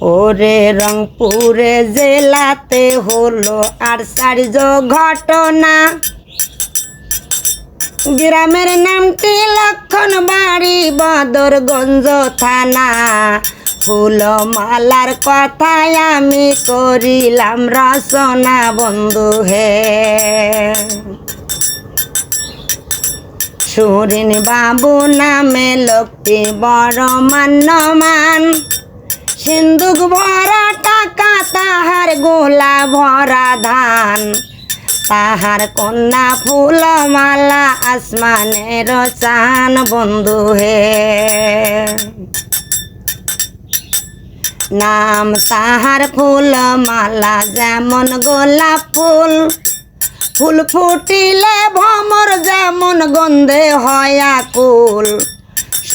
ওরে রংপুরে জেলাতে হলো আর আশ্চর্য ঘটনা। গ্রামের নামটি লক্ষণ বাড়ি বদরগঞ্জ থানা। ফুলমালার কথায় আমি করিলাম, রচনা বন্ধু হে। সুরিন বাবু নামে লোকটি বড় মান্যমান। সিন্ধুক ভরা টাকা, তাহার গোলা ভরা ধান। তাহার কন্যা ফুলমালা আসমানের চান, বন্ধু হে। নাম তাহার ফুলমালা, যেমন গোলাপ ফুল। ফুল ফুটিলে ভমর যেমন গন্ধে হয় আকুল।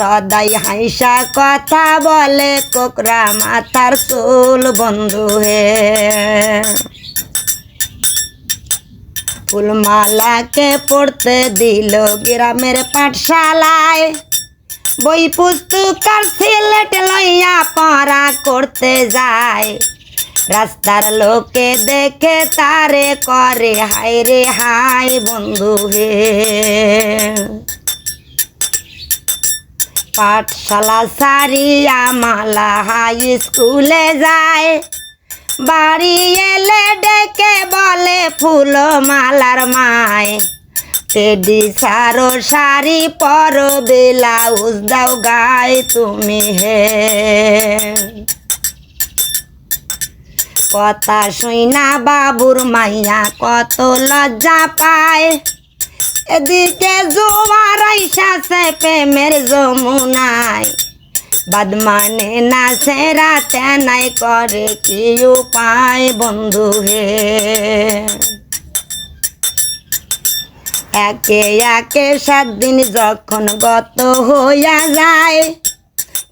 সদাই হাইসা কথা বলে কোকরা মাথার চুল বন্ধু হে। ফুলমালাকে পড়তে দিল গ্রামের পাঠশালায়। বই পুস্তকার সিলেট লইয়া পড়া করতে যায়। রাস্তার লোকে দেখে তারে করে হাই রে হাই বন্ধু হে। পাঠশালা সারিয়া মালা হাই স্কুলে যায়। বাড়ি এলে ডেকে বলে ফুল মালার মায়। টেডি সারো শাড়ি পর ব্লাউজ দাও গায়ে তুমি হে। কথা শুইনা বাবুর মাইয়া কত লজ্জা পায়। এদিকে জোয়ার আইসাছে প্রেমের যমুনায়। বাদমানে না সেরা তেনাই করে কি উপায় বন্ধু হে? একে একে সাত দিন যখন গত হইয়া যায়,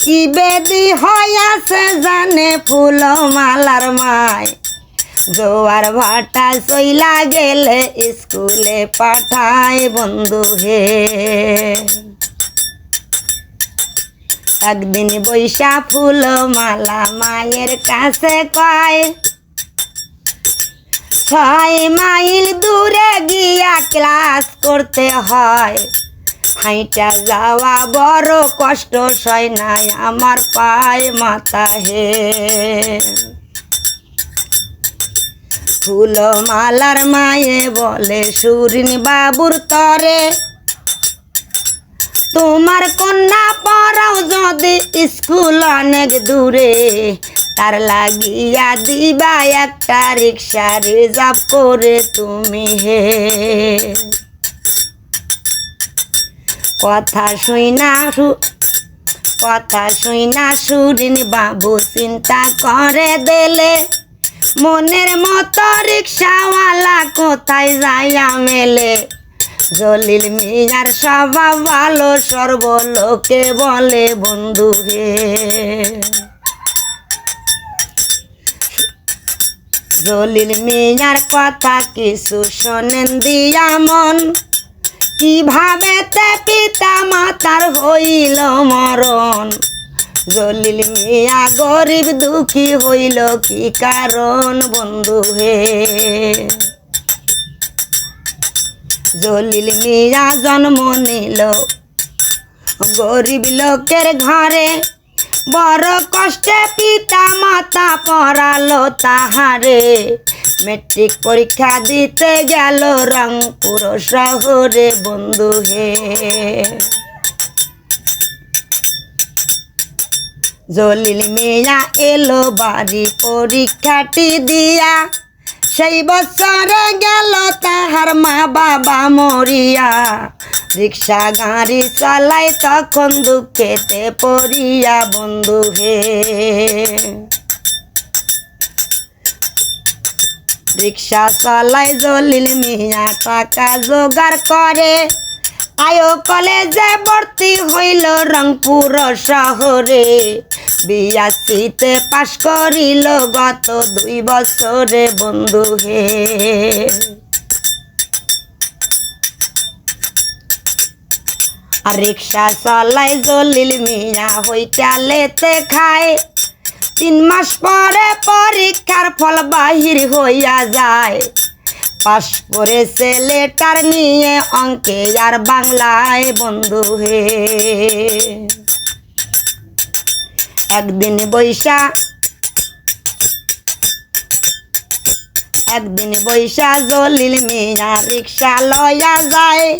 কি বেদি হইয়াছে জানে ফুল মালার মায়। জোয়ার ভাটা চইলা গেলে স্কুলে পাঠায় বন্ধু হে একদিন বৈশা ফুল মালা মায়ের কাছে কয় ছয় মাইল দূরে গিয়া ক্লাস করতে হয়। হাইটা যাওয়া বড় কষ্ট, সয় নাই আমার পায় মাথা হে। ফুল মালার মায়ে বলে, সুরিন বাবুর তরে তোমার কন্যা পড়াও যদি স্কুল অনেক দূরে, তার লাগিয়া দিবা একটা রিক্সা রিজার্ভ করে তুমি হে। কথা শুই না কথা শুই না সুরিন বাবু চিন্তা করে দিলে মনের মতো রিক্সাওয়ালা কোথায় যাইয়া মেলে? জলিল মিয়ার স্বভাব ভালো, সর্বলোকে বলে, বন্ধু হে জলিল মিয়ার কথা কিছু শোনেন দিয়া মন। কীভাবে তে পিতা মাতার হইল মরণ? জলিল মিয়া গরিব দুঃখী হইল কি কারণ বন্ধু হে? জলিল মিয়া জন্ম নিল গরিব লোকের ঘরে। বড় কষ্টে পিতা মাতা পড়ালো তাহারে। মেট্রিক পরীক্ষা দিতে গেল রংপুর শহরে, বন্ধু হে। জলিল মিয়া এলো বাড়ি পরীক্ষাটি দিয়া। সেই বছরে গেল তাহার মা বাবা মরিয়া। রিক্সা গাড়ি চালাই তখন দুঃখেতে পড়িয়া বন্ধু হে। রিক্সা চালাই জলিল মিয়া টাকা জোগাড় করে। আয়ো কলেজে ভর্তি হইল রংপুর শহরে। বিয়াসিতে পাশ করিল গত দুই বছরে, বন্ধু হে। রিক্সা চালাই জলিল মিয়া হইটা লেতে খায়। তিন মাস পরে পরীক্ষার ফল বাহির হইয়া যায়। পাশ করেছে লেটার নিয়ে অঙ্কে আর বাংলায় বন্ধু হে। একদিন বৈশা একদিন বৈশা জলিল মিয়া রিক্সা লয়া যায়।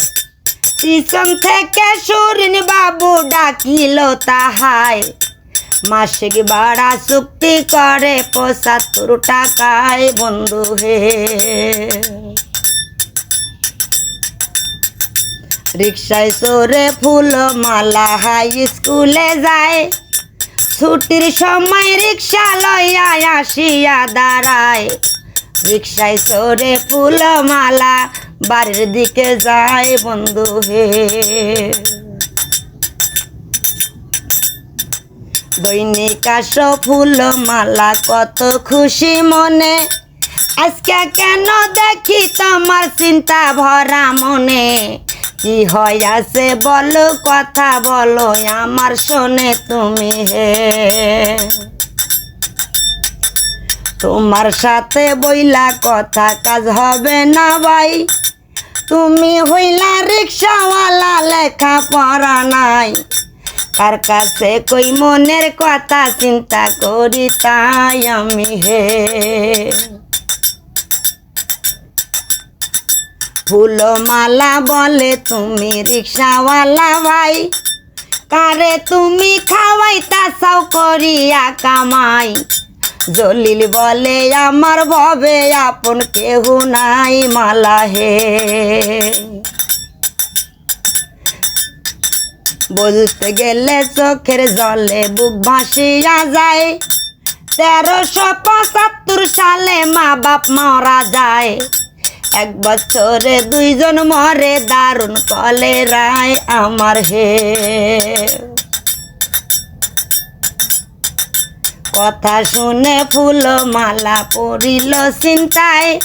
পিছন থেকে সুরিন বাবু ডাকিল তাহায়। মাসিক ভাড়া চুক্তি করে পঁচাত্তর টাকায়, বন্ধু হে। রিক্সায় চড়ে ফুল মালা হাই স্কুলে যায়। ছুটির সময় রিক্সা লইয়া আসিয়া দাঁড়ায়। রিক্সায় চড়ে ফুল মালা বাড়ির দিকে যায়, বন্ধু হে। দৈনিক আস ফুল মালা কত খুশি মনে। আজকে কেন দেখি তোমার চিন্তা ভরা মনে? কি হয় আছে বলো, কথা বলো, আমার শোনে তুমি হে। তোমার সাথে বইলা কথা, কাজ হবে না ভাই। তুমি হইলা রিক্সাওয়ালা লেখা পড়া নাই। কার কাছে কই মনের কথা চিন্তা করি তাই আমি হে। ফুলমালা বলে তুমি রিক্সাওয়ালা ভাই, কারে তুমি খাওয়াইতা চাও করিয়া কামাই। জলিল বলে আমার ভবে আপন কেহ নাই মালা হে। বলতে গেলে চোখের জলে বুক ভাসিয়া যায়। তেরোশো পঁচাত্তর সালে মা বাপ মারা যায়। এক বছরে দুইজন মরে, দারুণ কলে রায় আমার হে। কথা শুনে ফুল মালা পড়িল চিন্তায়।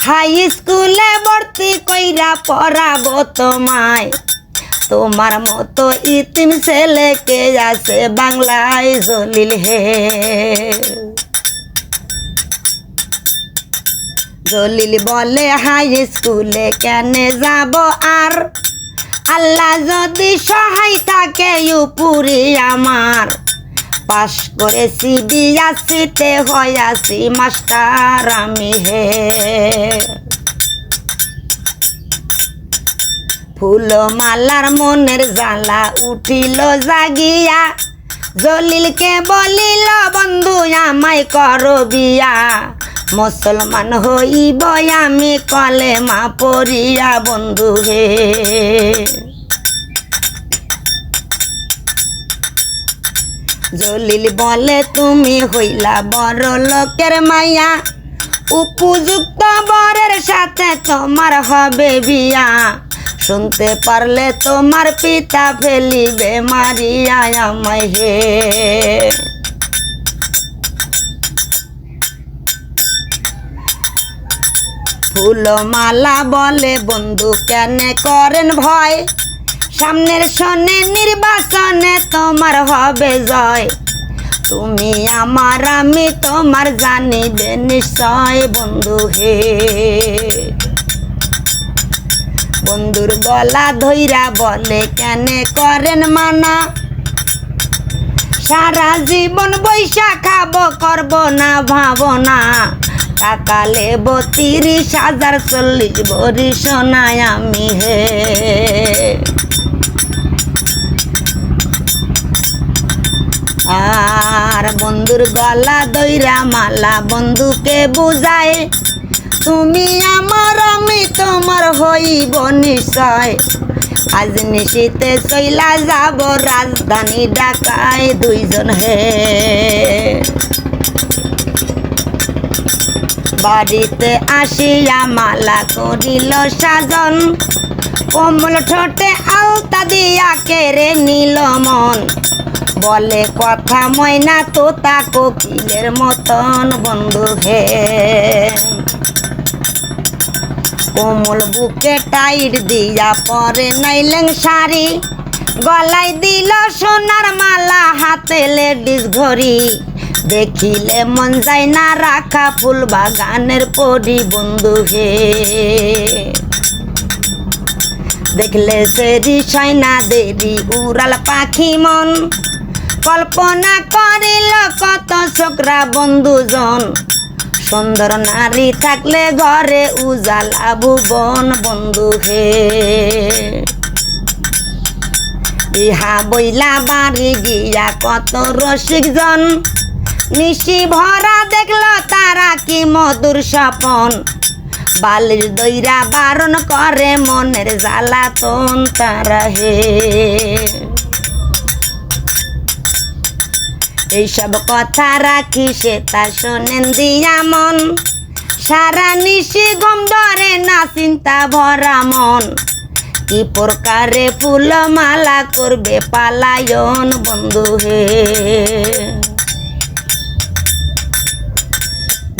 হাই স্কুলে ভর্তি কইরা পড়াবো তোমায়। তোমার মতো ইতিম ছেলেকে আছে বাংলায় জলিল হে। জলিল বলে, হাই স্কুলে কেনে যাব আর? আল্লাহ যদি সহায় থাকে উপরি আমার। পাশ করেছি বিয়াসিতে হয়াছি মাস্টার আমি হে। ফুলমালার মনের জ্বালা উঠিল জাগিয়া। জলিলকে বলিল, বন্ধু, আমায় কর বিয়া। মুসলমান হইব আমি কলে মা পড়িয়া, বন্ধু হে। জলিল বলে, তুমি হইলা বড় লোকের মাইয়া। উপযুক্ত বরের সাথে তোমার হবে বিয়া। শুনতে পারলে তোমার পিতা ফেলিবে মারিয়া আমায় হে। ফুলমালা বলে বন্ধু কেন করেন ভয়? সামনের সনে নির্বাচনে তোমার হবে জয়। তুমি আমার আমি, তোমার জানিবে নিশ্চয় বন্ধু হে। বন্ধুর গলা ধইরা বলে, কেন করেন মানা? সারা জীবন বৈশা খাব, করব না ভাবনা টাকা লেব তিরিশ হাজার, চল্লিশ ভরি সোনায় আমি হে। আর বন্ধুর গলা দইরা মালা বন্ধুকে বুঝায় তুমি আমার, আমি তোমার হইব নিশ্চয়। আজ নিশীতে চইলা যাব রাজধানী ঢাকায় দুইজন হে। বাড়িতে আসিয়া মালা করিল সাজন, কমল ঠোঁটে আলতা দিয়া কেড়ে নিল মন। বলে, কথা ময়না তোতা কোকিলের মতন বন্ধু হে। কোমল বুকে টাইট দিয়া পরে নাইলেন শাড়ি। গলায় দিল সোনার মালা, হাতে লেডিস ঘড়ি। দেখিলে মন যায় না রাখা ফুল বাগানের পরি বন্ধু হে। দেখলে সেরি সয়না দেরি, উড়াল পাখি মন। কল্পনা করিল কত ছোকরা বন্ধুজন। সুন্দর নারী থাকলে ঘরে উজালা ভুবন বন্ধু হে। ইহা বইলা বাড়ি গিয়া কত রসিক জন। নিশি ভরা দেখল তারা কি মধুর স্বপন। বালির দইরা বারণ করে মনের জ্বালাতন তারা হে। এইসব কথা রাখি সে তা শোনেন দিয়া মন সারা নিশি গম ধরে না চিন্তা ভরা মন। কি প্রকারে ফুল মালা করবে পালায়ন বন্ধু হে।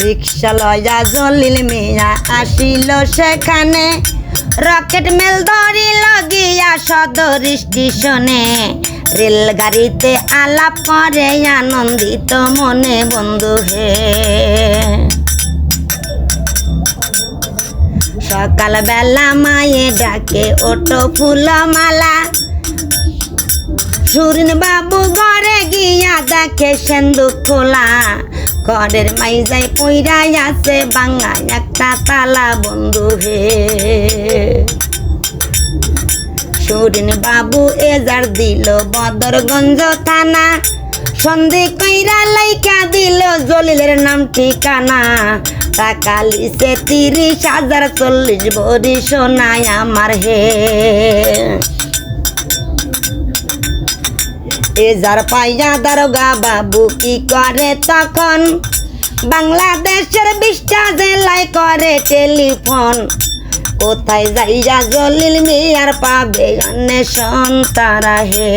রিক্সা লয়া জলিল মিয়া আসিল সেখানে। রকেট মেল ধরিল গিয়া সদর স্টেশনে। রেলগাড়িতে আলাপ করে আনন্দিত মনে বন্ধু হে। সকাল বেলা মায়ে ডাকে ওটো ফুলমালা। সুরিন বাবু ঘরে গিয়া দেখে সেন্দু খোলা। ঘরের মাই মাইজাই পইরাই আছে বাংলা একটা তালা, বন্ধু হে। সুরিন বাবু এজার দিল বদরগঞ্জ থানা। সন্ধি কইরা লাইকা দিল জলিলের নাম ঠিকানা। টাকা লিসে তিরিশ হাজার চল্লিশ ভরি সোনায় আমার হে। এ যার পাইয়া দারোগা বাবু কি করে তখন? বাংলাদেশের বিশটা জেলায় করে টেলিফোন। কোথায় যাইয়া জলিল মিয়ার পাবে অন্বেষণ তারা হে?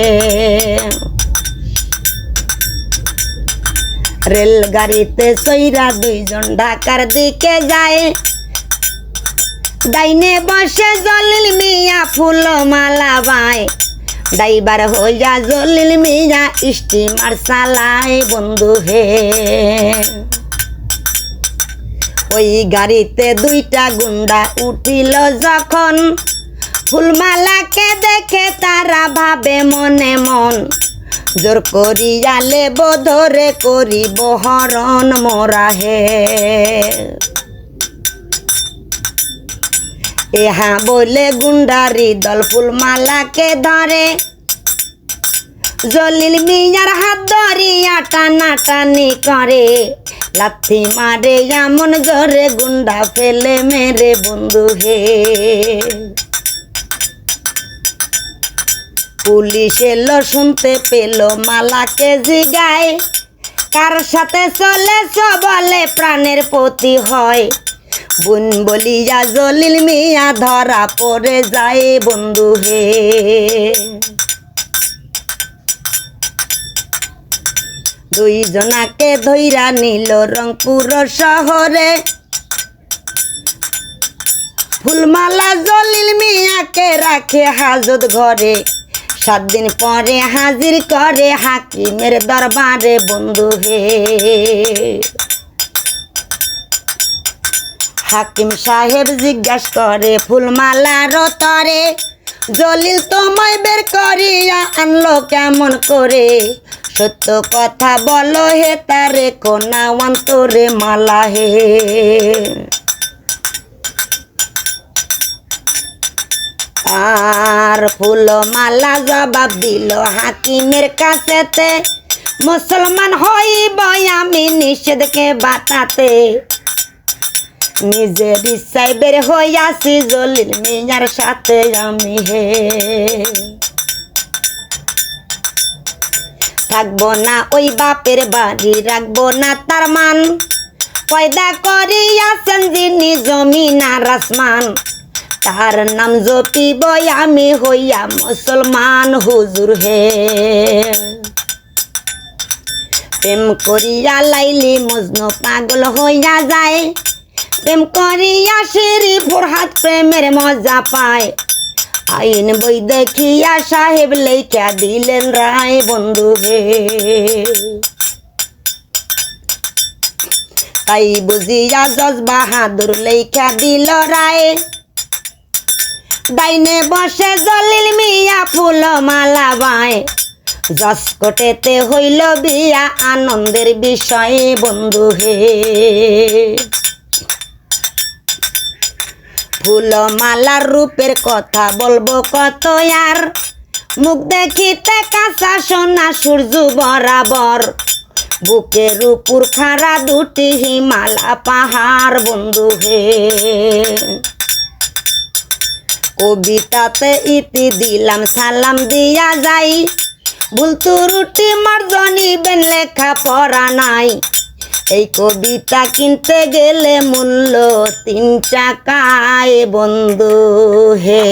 রেলগাড়িতে সইরা দুইজন ঢাকার দিকে যায়। ডাইনে বসে জলিল মিয়া ফুল মালা বাই ড্রাইভার হইয়া জলিল মিয়া স্টিমার চালায়, বন্ধু হে। ওই গাড়িতে দুইটা গুন্ডা উঠিল যখন। ফুলমালাকে দেখে তারা ভাবে মনে মন, জোর করিয়া লেব ধরে করিব হরণ মোরা এহা বলে গুন্ডারি দল ফুলমালাকে ধরে। জলিল মিয়ার হাত ধরিয়া টানা টানি করে। লাথি মারে, এমন জোরে গুন্ডা ফেলে মেরে বন্ধু হে। পুলিশ এলো, শুনতে পেল মালাকে জিগায়। কার সাথে চলে বলে প্রাণের প্রতি হয়। বুন বলিয়া জলিল মিয়া ধরা পড়ে যায় বন্ধু হে। দুইজনাকে ধৈরা নিল রংপুর শহরে। ফুলমালা জলিল মিয়াকে রাখে হাজত ঘরে। সাত দিন পরে হাজির করে হাকিমের দরবারে, বন্ধু হে। হাকিম সাহেব জিজ্ঞাস করে, ফুলমালার তরে জলিল তোমায় বের করিয়া আনলো কেমন করে? সত্য কথা বলো হে তারে, কোনা অন্তরে মালা হে? আর ফুল মালা জবাব দিল হাকিমের কাছেতে, মুসলমান হইব আমি নিষেধকে বাতাতে। নিজের ইচ্ছায় বের হইয়াছি, জলিল মিয়ার সাথে আমি হে। থাকব না, ওই বাপের বাড়ি রাখব না তার মান। পয়দা করিয়াছেন যিনি জমিন আর আসমান, তার নাম জপিব আমি হইয়া মুসলমান হুজুর হে। প্রেম করিয়া লাইলি মজনু পাগল হইয়া যায়, প্রেম করিয়া সিঁড়ি ফোরহাত প্রেমের মজা পায়। আইন বই দেখিয়া সাহেব লেখা দিলেন রায় বন্ধু হে। তাই বুঝিয়া জজ বাহাদুর লেখা দিল রায়। ডাইনে বসে জলিল মিয়া ফুল মালা বায় জসকোটেতে হইল বিয়া আনন্দের বিষয়ে বন্ধু হে। ফুলমালার রূপের কথা বলব কত আর? মুখ দেখিতে কাঁচা সোনা, সূর্য বরাবর। বুকের উপর খাড়া দুটি হিমালা পাহাড়, বন্ধু হে। কবিতাতে ইতি দিলাম, সালাম দিয়া যাই। ভুল রুটি মার্জনী বেন লেখা পড়া নাই। এই কবিতা কিনতে গেলে মূল্য তিন টাকায় বন্ধু হে।